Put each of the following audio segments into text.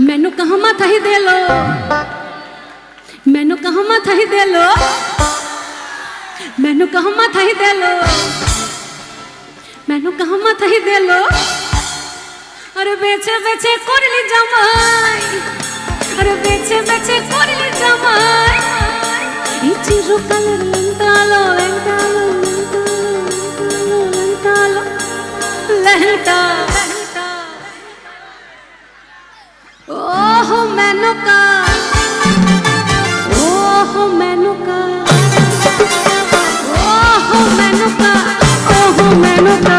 ਮੈਨੂੰ ਕਹਾਂ ਮਾਥਾ ਹੀ ਦੇ ਲੋ ਮੈਨੂੰ ਕਹਾਂ ਮਾਥਾ ਹੀ ਦੇ ਲੋ ਮੈਨੂੰ ਕਹਾਂ ਮਾਥਾ ਹੀ ਦੇ ਲੋ ਮੈਨੂੰ ਕਹਾਂ ਮਾਥਾ ਹੀ ਦੇ ਲੋ ਅਰੇ ਵੇਚੇ ਵੇਚੇ ਕੋਰਲੀ ਜਮਾਈ ਅਰੇ ਵੇਚੇ ਵੇਚੇ ਕੋਰਲੀ জমাই এই চিরকাল লেন্টালো লেন্টালো লেন্টালো লেন্টালো লেন্টালো না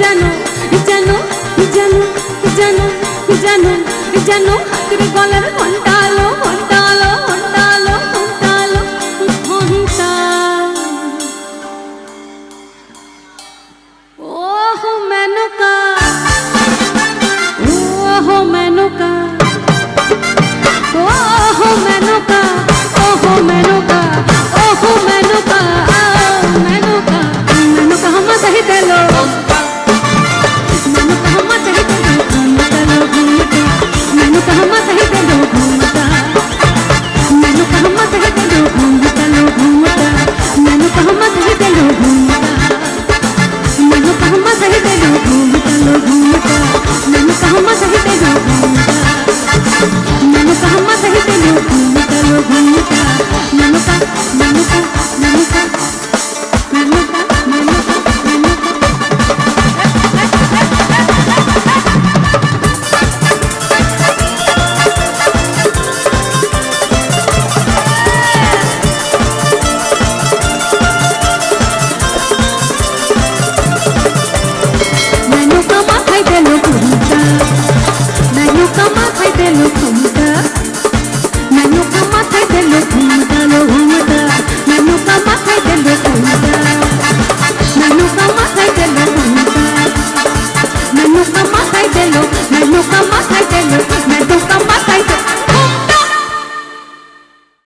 জানো জানো জানো জানো জানো জানো হাতের গলার ঘন্টালো ঘণ্টা